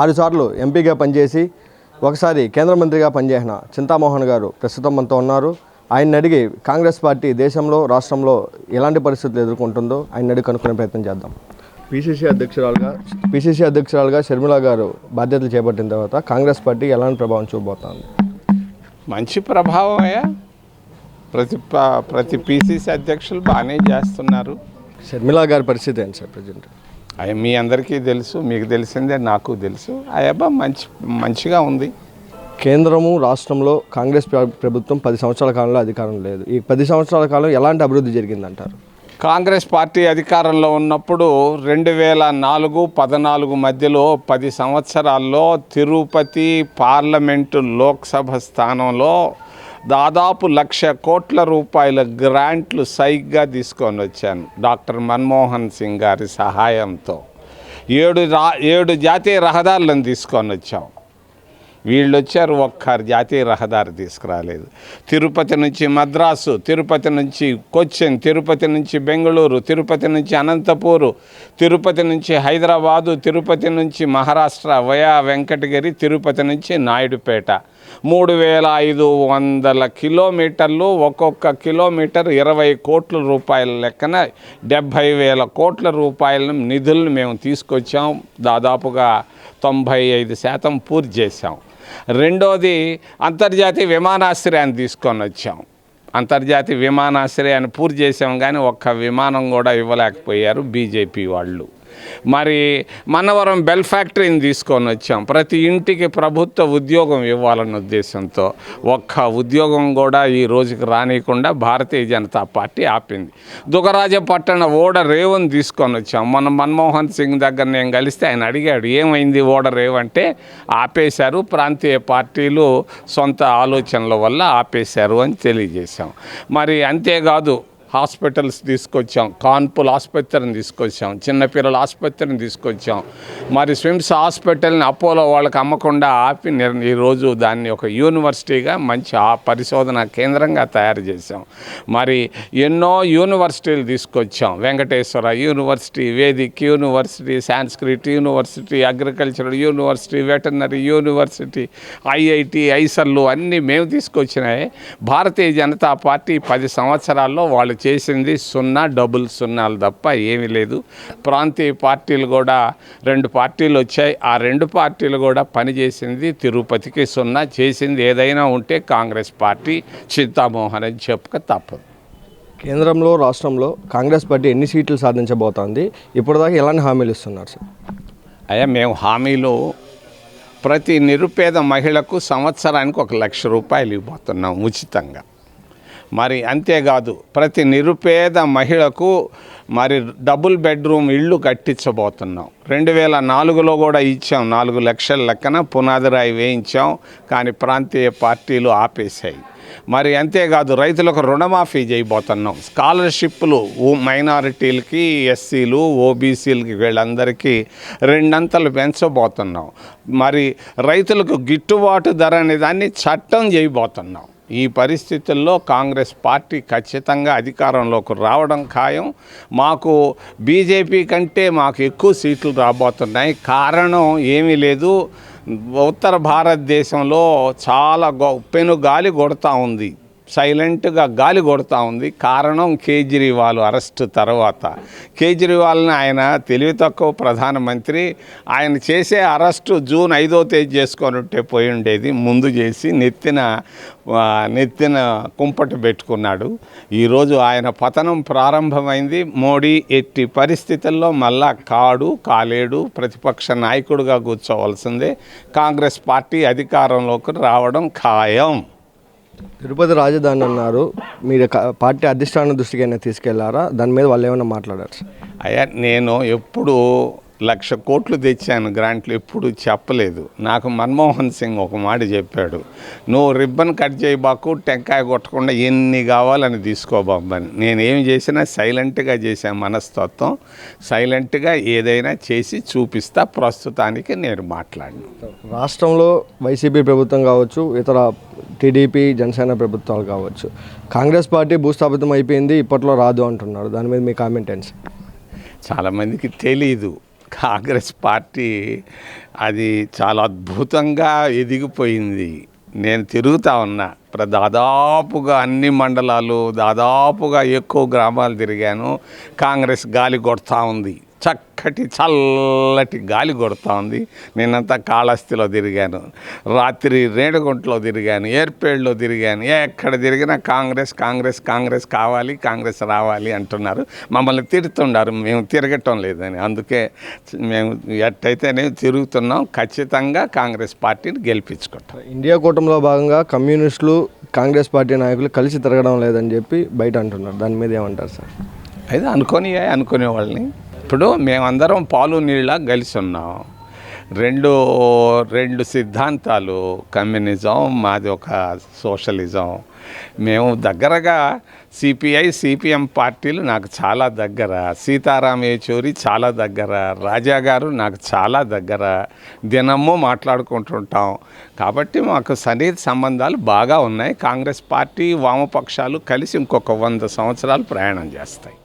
ఆరు సార్లు ఎంపీగా పనిచేసి ఒకసారి కేంద్ర మంత్రిగా పనిచేసిన చింతామోహన్ గారు ప్రస్తుతం మనతో ఉన్నారు. ఆయన్ని అడిగి కాంగ్రెస్ పార్టీ దేశంలో రాష్ట్రంలో ఎలాంటి పరిస్థితులు ఎదుర్కొంటుందో ఆయన అడిగి కనుక్కునే ప్రయత్నం చేద్దాం. పిసిసి అధ్యక్షురాలుగా పిసిసి అధ్యక్షురాలుగా షర్మిల గారు బాధ్యతలు చేపట్టిన తర్వాత కాంగ్రెస్ పార్టీ ఎలాంటి ప్రభావం చూపబోతోంది? మంచి ప్రభావమయ్యా ప్రతి ప్రతి పీసీసీ అధ్యక్షులు బాగానే చేస్తున్నారు. షర్మిల గారి పరిస్థితి ఏంటి సార్ ప్రజెంట్? అవి మీ అందరికీ తెలుసు మీకు తెలిసిందే నాకు తెలుసు. అయ్యబ్బా మంచి మంచిగా ఉంది. కేంద్రము రాష్ట్రంలో కాంగ్రెస్ ప్ర- ప్రభుత్వం పది సంవత్సరాల కాలంలో అధికారం లేదు. ఈ పది సంవత్సరాల కాలం ఎలాంటి అభివృద్ధి జరిగిందంటారు? కాంగ్రెస్ పార్టీ అధికారంలో ఉన్నప్పుడు రెండు వేల నాలుగు పద్నాలుగు మధ్యలో పది సంవత్సరాల్లో తిరుపతి పార్లమెంటు లోక్సభ స్థానంలో దాదాపు లక్ష కోట్ల రూపాయల గ్రాంట్లు సైగ్గా తీసుకొని వచ్చాను డాక్టర్ మన్మోహన్ సింగ్ గారి సహాయంతో. ఏడు రా ఏడు జాతీయ రహదారులను తీసుకొని వచ్చాం. వీళ్ళు వచ్చారు ఒక్కరు జాతీయ రహదారి తీసుకురాలేదు. తిరుపతి నుంచి మద్రాసు తిరుపతి నుంచి కొచ్చిన్ తిరుపతి నుంచి బెంగళూరు తిరుపతి నుంచి అనంతపూరు తిరుపతి నుంచి హైదరాబాదు తిరుపతి నుంచి మహారాష్ట్ర వయా వెంకటగిరి తిరుపతి నుంచి నాయుడుపేట. మూడు వేల ఐదు వందల కిలోమీటర్లు ఒక్కొక్క కిలోమీటర్ ఇరవై కోట్ల రూపాయల లెక్కన డెబ్భై వేల కోట్ల రూపాయల నిధులను మేము తీసుకొచ్చాం. దాదాపుగా తొంభై ఐదు శాతం పూర్తి చేశాం. రెండోది అంతర్జాతీయ విమానాశ్రయాన్ని తీసుకొని వచ్చాం. అంతర్జాతీయ విమానాశ్రయాన్ని పూర్తి చేసాం కానీ ఒక్క విమానం కూడా ఇవ్వలేకపోయారు బీజేపీ వాళ్ళు. మరి మనవరం బెల్ ఫ్యాక్టరీని తీసుకొని వచ్చాం. ప్రతి ఇంటికి ప్రభుత్వ ఉద్యోగం ఇవ్వాలన్న ఉద్దేశంతో ఒక్క ఉద్యోగం కూడా ఈ రోజుకి రానియకుండా భారతీయ జనతా పార్టీ ఆపింది. దుగరాజపట్టణ ఓడ రేవుని తీసుకొని వచ్చాం. మన మన్మోహన్ సింగ్ దగ్గర నేను కలిస్తే ఆయన అడిగాడు ఏమైంది ఓడ రేవంటే అంటే ఆపేశారు ప్రాంతీయ పార్టీలు సొంత ఆలోచనల వల్ల ఆపేశారు అని తెలియజేశాం. మరి అంతేకాదు హాస్పిటల్స్ తీసుకొచ్చాం. కాన్పుల్ ఆసుపత్రిని తీసుకొచ్చాం. చిన్నపిల్లల ఆసుపత్రిని తీసుకొచ్చాం. మరి స్విమ్స్ హాస్పిటల్ని అపోలో వాళ్ళకి అమ్మకుండా ఆపి ఈరోజు దాన్ని ఒక యూనివర్సిటీగా మంచి ఆ పరిశోధన కేంద్రంగా తయారు చేశాం. మరి ఎన్నో యూనివర్సిటీలు తీసుకొచ్చాం. Venkateswara university vedic university Sanskrit university agricultural university veterinary university IIT ఐసర్లు అన్నీ మేము తీసుకొచ్చినాయి. భారతీయ జనతా పార్టీ పది సంవత్సరాల్లో వాళ్ళు చేసింది సున్నా డబుల్ సున్నాలు తప్ప ఏమీ లేదు. ప్రాంతీయ పార్టీలు కూడా రెండు పార్టీలు వచ్చాయి. ఆ రెండు పార్టీలు కూడా పనిచేసింది తిరుపతికి సున్నా చేసింది ఏదైనా ఉంటే కాంగ్రెస్ పార్టీ చింతామోహన్ అని చెప్పక తప్పదు. కేంద్రంలో రాష్ట్రంలో కాంగ్రెస్ పార్టీ ఎన్ని సీట్లు సాధించబోతోంది? ఇప్పటిదాకా ఎలాంటి హామీలు ఇస్తున్నారు సార్? అయ్యా మేము హామీలో ప్రతి నిరుపేద మహిళకు సంవత్సరానికి ఒక లక్ష రూపాయలు ఇవ్వబోతున్నాం ఉచితంగా. మరి అంతేకాదు ప్రతి నిరుపేద మహిళకు మరి డబుల్ బెడ్రూమ్ ఇళ్ళు కట్టించబోతున్నాం. రెండు వేల నాలుగులో కూడా ఇచ్చాం నాలుగు లక్షల లెక్కన పునాది రాయి వేయించాం కానీ ప్రాంతీయ పార్టీలు ఆపేశాయి. మరి అంతేకాదు రైతులకు రుణమాఫీ చేయబోతున్నాం. స్కాలర్షిప్లు మైనారిటీలకి ఎస్సీలు ఓబీసీలకి వీళ్ళందరికీ రెండంతలు పెంచబోతున్నాం. మరి రైతులకు గిట్టుబాటు ధర అనే దాన్ని చట్టం చేయబోతున్నాం. ఈ పరిస్థితుల్లో కాంగ్రెస్ పార్టీ ఖచ్చితంగా అధికారంలోకి రావడం ఖాయం. మాకు బీజేపీ కంటే మాకు ఎక్కువ సీట్లు రాబోతున్నాయి. కారణం ఏమీ లేదు. ఉత్తర భారతదేశంలో చాలా గొ పెను గాలి కొడతా ఉంది. సైలెంట్గా గాలి కొడతా ఉంది. కారణం కేజ్రీవాల్ అరెస్ట్ తర్వాత. కేజ్రీవాల్ని ఆయన తెలివి తక్కువ ప్రధానమంత్రి. ఆయన చేసే అరెస్టు జూన్ ఐదో తేదీ చేసుకొని ఉంటే పోయి ఉండేది. ముందు చేసి నెత్తిన నెత్తిన కుంపటి పెట్టుకున్నాడు. ఈరోజు ఆయన పతనం ప్రారంభమైంది. మోడీ ఎట్టి పరిస్థితుల్లో మళ్ళా కాడు కాలేడు ప్రతిపక్ష నాయకుడిగా కూర్చోవలసిందే. కాంగ్రెస్ పార్టీ అధికారంలోకి రావడం ఖాయం. తిరుపతి రాజధాని అన్నారు. మీరు పార్టీ అధిష్టాన దృష్టికి అయినా తీసుకెళ్ళారా? దాని మీద వాళ్ళు ఏమైనా మాట్లాడారు? అయ్యా నేను ఎప్పుడు లక్ష కోట్లు తెచ్చాను గ్రాంట్లు ఎప్పుడు చెప్పలేదు. నాకు మన్మోహన్ సింగ్ ఒక మాట చెప్పాడు నువ్వు రిబ్బన్ కట్ చేయబాకు టెంకాయ కొట్టకుండా ఎన్ని కావాలని తీసుకోబాబని నేను ఏం చేసినా సైలెంట్గా చేశాను మనస్తత్వం సైలెంట్గా ఏదైనా చేసి చూపిస్తా ప్రస్తుతానికి నేను మాట్లాడను. రాష్ట్రంలో వైసీపీ ప్రభుత్వం కావచ్చు ఇతర టీడీపీ జనసేన ప్రభుత్వాలు కావచ్చు కాంగ్రెస్ పార్టీ భూస్థాపితం అయిపోయింది ఇప్పట్లో రాదు అంటున్నారు. దాని మీద మీ కామెంట్? చాలామందికి తెలీదు. కాంగ్రెస్ పార్టీ అది చాలా అద్భుతంగా ఎదిగిపోయింది. నేను తిరుగుతా ఉన్నా. ప్ర- దాదాపుగా అన్ని మండలాలు దాదాపుగా ఎక్కువ గ్రామాలు తిరిగాను. కాంగ్రెస్ గాలి కొడతా ఉంది. చక్కటి చల్లటి గాలి కొడతా ఉంది నేనంతా కాళహస్తిలో తిరిగాను. రాత్రి రేణుగుంటలో తిరిగాను. ఏర్పేడులో తిరిగాను. ఎక్కడ తిరిగినా కాంగ్రెస్ కాంగ్రెస్ కాంగ్రెస్ కావాలి కాంగ్రెస్ రావాలి అంటున్నారు. మమ్మల్ని తిడుతున్నారు మేము తిరగటం లేదని. అందుకే మేము ఎట్టయితేనే తిరుగుతున్నాం ఖచ్చితంగా కాంగ్రెస్ పార్టీని గెలిపించుకుంటాం. ఇండియా కూటమిలో భాగంగా కమ్యూనిస్టులు కాంగ్రెస్ పార్టీ నాయకులు కలిసి తిరగడం లేదని చెప్పి బయట అంటున్నారు. దాని మీద ఏమంటారు సార్? అయితే అనుకొని అనుకునే వాళ్ళని ఇప్పుడు మేమందరం పాలు నీళ్ళ కలిసి ఉన్నాం. రెండు రెండు సిద్ధాంతాలు కమ్యూనిజం మాది ఒక సోషలిజం. మేము దగ్గరగా సిపిఐ సిపిఎం పార్టీలు నాకు చాలా దగ్గర. సీతారాం యేచూరి చాలా దగ్గర. రాజా గారు నాకు చాలా దగ్గర. దినము మాట్లాడుకుంటుంటాం. కాబట్టి మాకు సన్నిహిత సంబంధాలు బాగా ఉన్నాయి. కాంగ్రెస్ పార్టీ వామపక్షాలు కలిసి ఇంకొక వంద సంవత్సరాలు ప్రయాణం చేస్తాయి.